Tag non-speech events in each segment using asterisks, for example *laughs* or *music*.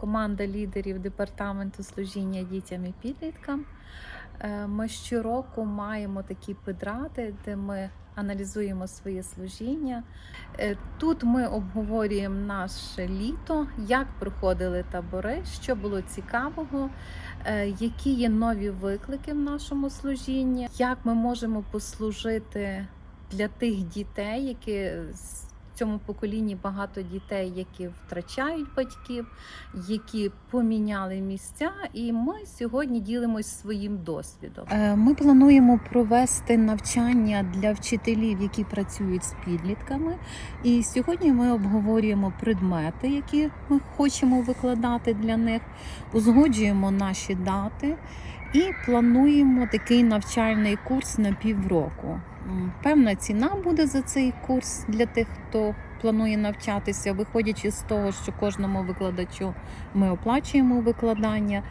команда лідерів департаменту служіння дітям і підліткам. Е, Ми щороку маємо такі педради, де ми аналізуємо своє служіння. Е, Тут ми обговорюємо наше літо, як проходили табори, що було цікавого, е, які є нові виклики в нашому служінні, як ми можемо послужити для тих дітей, які цьому поколінні багато дітей, які втрачають батьків, які поміняли місця. І ми сьогодні ділимось своїм досвідом. Е, Ми плануємо провести навчання для вчителів, які працюють з підлітками. І сьогодні ми обговорюємо предмети, які ми хочемо викладати для них, узгоджуємо наші дати і плануємо такий навчальний курс на півроку. Певна ціна буде за цей курс для тих, хто планує навчатися, виходячи з того, що кожному викладачу ми оплачуємо викладання.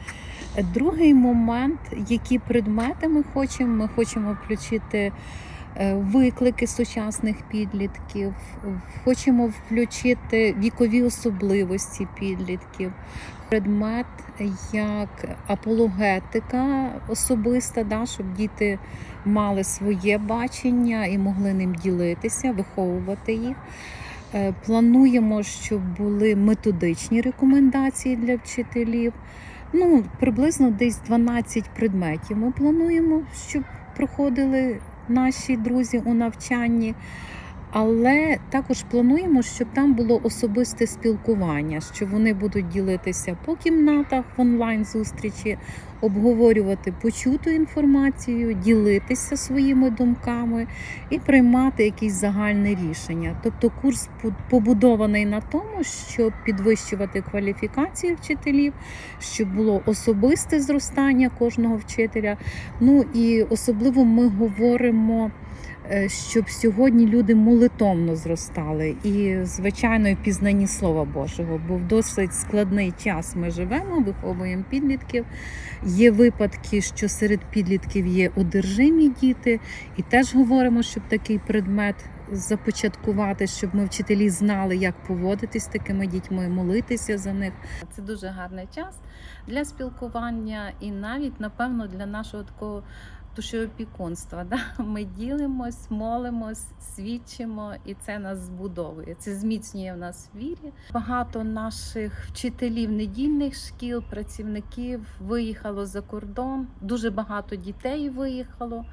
Другий момент, які предмети ми хочемо, ми хочемо включити виклики сучасних підлітків, хочемо включити вікові особливості підлітків, предмет як апологетика особиста, да, щоб діти мали своє бачення і могли ним ділитися, виховувати їх. Е, Плануємо, щоб були методичні рекомендації для вчителів. Ну, приблизно десь 12 предметів ми плануємо, щоб проходили наші друзі у навчанні. Але також плануємо, щоб там було особисте спілкування, що вони будуть ділитися по кімнатах в онлайн зустрічі, обговорювати почуту інформацію, ділитися своїми думками і приймати якісь загальне рішення. Тобто курс побудований на тому, щоб підвищувати кваліфікацію вчителів, щоб було особисте зростання кожного вчителя. Ну і особливо ми говоримо. Е, Щоб сьогодні люди молитовно зростали і, звичайно, і в пізнанні Слова Божого, бо в досить складний час ми живемо, виховуємо підлітків. Є випадки, що серед підлітків є одержимі діти, і теж говоримо, щоб такий предмет започаткувати, щоб ми вчителі знали, як поводитись з такими дітьми, молитися за них. Це дуже гарний час для спілкування і навіть, напевно, для нашого такого душеопікунства. *laughs* Да? Ми ділимось, молимось, свідчимо, і це нас збудовує. Це зміцнює в нас в вірі. Багато наших вчителів недільних шкіл, працівників виїхало за кордон. Дуже багато дітей виїхало.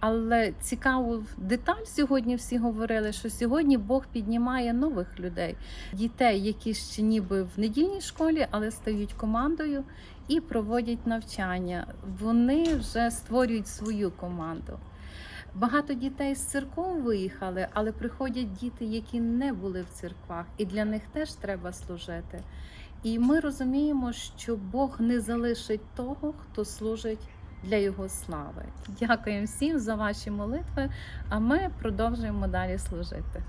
Але цікаву деталь сьогодні всі говорили, що сьогодні Бог піднімає нових людей, дітей, які ще ніби в недільній школі, але стають командою і проводять навчання. Вони вже створюють свою команду. Багато дітей з церков виїхали, але приходять діти, які не були в церквах, і для них теж треба служити. І ми розуміємо, що Бог не залишить того, хто служить для Його слави. Дякуємо всім за ваші молитви, а ми продовжуємо далі служити.